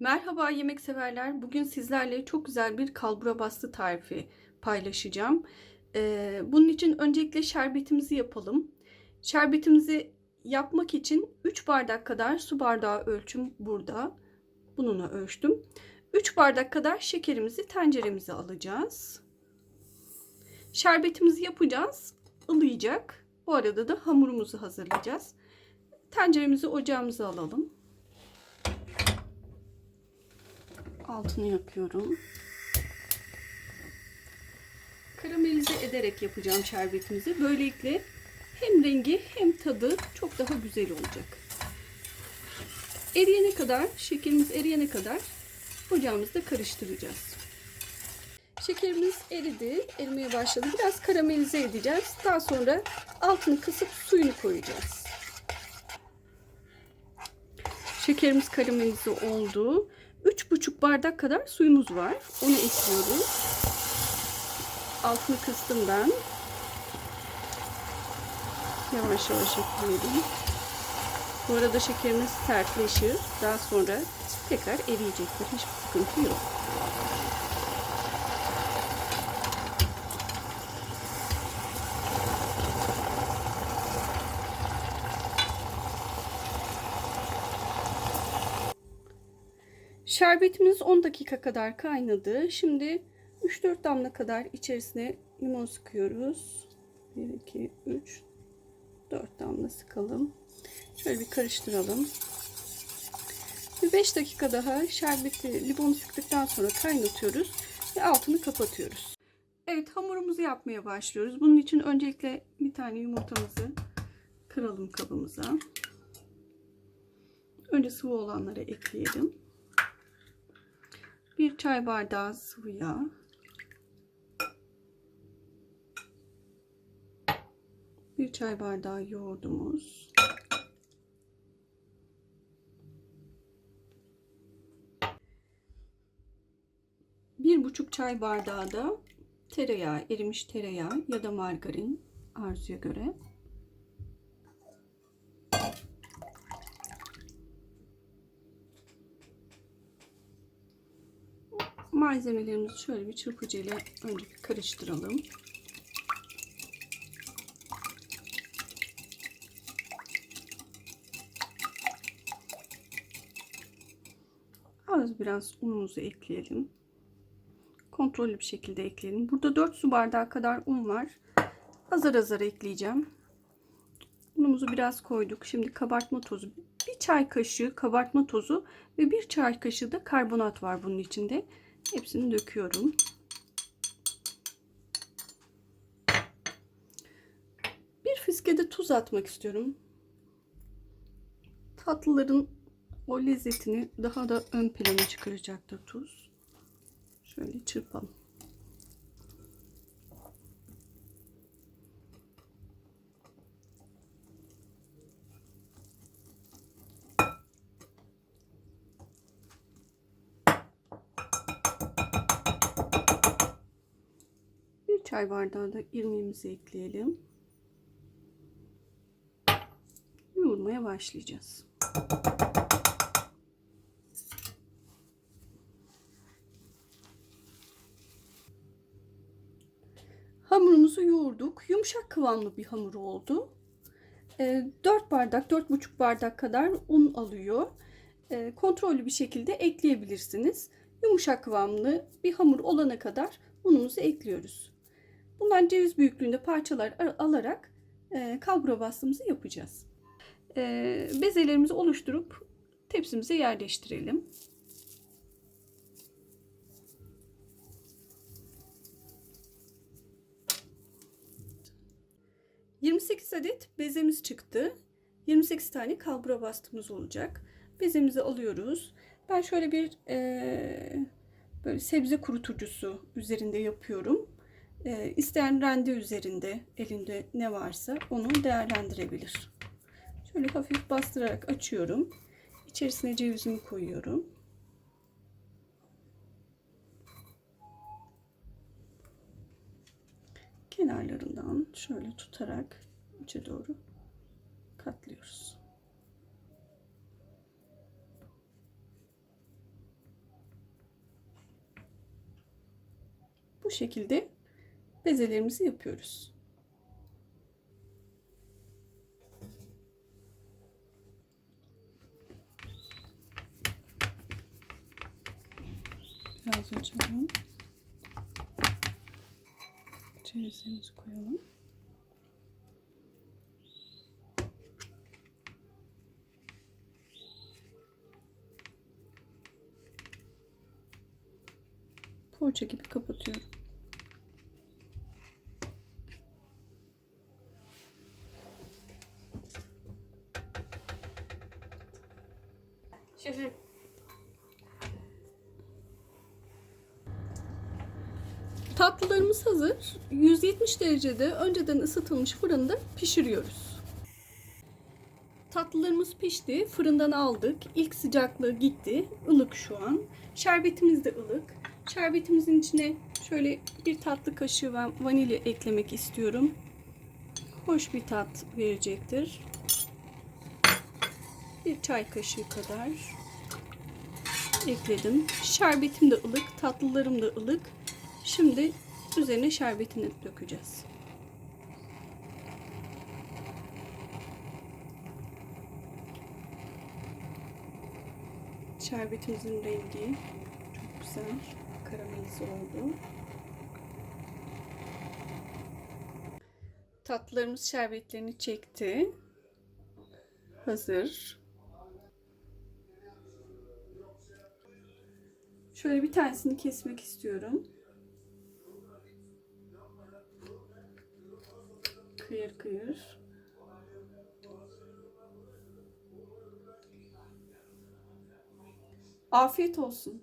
Merhaba yemek severler. Bugün sizlerle çok güzel bir kalbura bastı tarifi paylaşacağım. Ee, bunun için öncelikle şerbetimizi yapalım. Şerbetimizi yapmak için 3 bardak kadar su bardağı ölçüm burada. Bununla ölçtüm. 3 bardak kadar şekerimizi tenceremize alacağız. Şerbetimizi yapacağız. ılıyacak. Bu arada da hamurumuzu hazırlayacağız. Tenceremizi ocağımıza alalım. Altını yapıyorum. Karamelize ederek yapacağım şerbetimizi. Böylelikle hem rengi hem tadı çok daha güzel olacak. Eriyene kadar, şekerimiz eriyene kadar ocağımızda karıştıracağız. Şekerimiz eridi, erimeye başladı. Biraz karamelize edeceğiz. Daha sonra altını kısıp suyunu koyacağız. Şekerimiz karamelize oldu. 3,5 bardak kadar suyumuz var. Onu ekliyoruz. Altını kıstım ben. Yavaş yavaş ekliyorum. Bu arada şekerimiz sertleşir. Daha sonra tekrar eriyecektir. Hiçbir sıkıntı yok. Şerbetimiz 10 dakika kadar kaynadı. Şimdi 3-4 damla kadar içerisine limon sıkıyoruz. 1, 2, 3, 4 damla sıkalım. Şöyle bir karıştıralım. Bir 5 dakika daha şerbeti limonu sıktıktan sonra kaynatıyoruz ve altını kapatıyoruz. Evet hamurumuzu yapmaya başlıyoruz. Bunun için öncelikle bir tane yumurtamızı kıralım kabımıza. Önce sıvı olanları ekleyelim. Çay bardağı sıvı yağ. Bir çay bardağı yoğurdumuz. Bir buçuk çay bardağı da tereyağı, erimiş tereyağı ya da margarin arzuya göre. Malzemelerimizi şöyle bir çırpıcıyla önce bir karıştıralım. Az biraz unumuzu ekleyelim. Kontrollü bir şekilde ekleyelim. Burada 4 su bardağı kadar un var. Azar azar ekleyeceğim. Unumuzu biraz koyduk. Şimdi kabartma tozu. Bir çay kaşığı kabartma tozu ve bir çay kaşığı da karbonat var bunun içinde. Hepsini döküyorum. Bir fiske de tuz atmak istiyorum. Tatlıların o lezzetini daha da ön plana çıkaracaktır tuz. Şöyle çırpalım. Çay bardağı da irmiğimizi ekleyelim. Yoğurmaya başlayacağız. Hamurumuzu yoğurduk. Yumuşak kıvamlı bir hamur oldu. 4 bardak, 4,5 bardak kadar un alıyor. Kontrollü bir şekilde ekleyebilirsiniz. Yumuşak kıvamlı bir hamur olana kadar unumuzu ekliyoruz. Bundan ceviz büyüklüğünde parçalar alarak e, kalbura bastığımızı yapacağız. E, bezelerimizi oluşturup tepsimize yerleştirelim. ...28 adet bezemiz çıktı. 28 tane kalbura bastığımız olacak. Bezemizi alıyoruz. Ben şöyle bir e, böyle sebze kurutucusu üzerinde yapıyorum. E, isteyen rende üzerinde elinde ne varsa onu değerlendirebilir. Şöyle hafif bastırarak açıyorum. İçerisine cevizimi koyuyorum. kenarlarından şöyle tutarak içe doğru katlıyoruz. Bu şekilde bezelerimizi yapıyoruz. Biraz açalım. Cevizlerimizi koyalım. Poğaça gibi kapatıyorum. Tatlılarımız hazır. 170 derecede önceden ısıtılmış fırında pişiriyoruz. Tatlılarımız pişti. Fırından aldık. İlk sıcaklığı gitti. Ilık şu an. Şerbetimiz de ılık. Şerbetimizin içine şöyle bir tatlı kaşığı vanilya eklemek istiyorum. Hoş bir tat verecektir. Bir çay kaşığı kadar ekledim. Şerbetim de ılık, tatlılarım da ılık. Şimdi üzerine şerbetini dökeceğiz. Şerbetimizin rengi çok güzel karamelize oldu. Tatlılarımız şerbetlerini çekti. Hazır. Şöyle bir tanesini kesmek istiyorum. Kıyır kıyır. Afiyet olsun.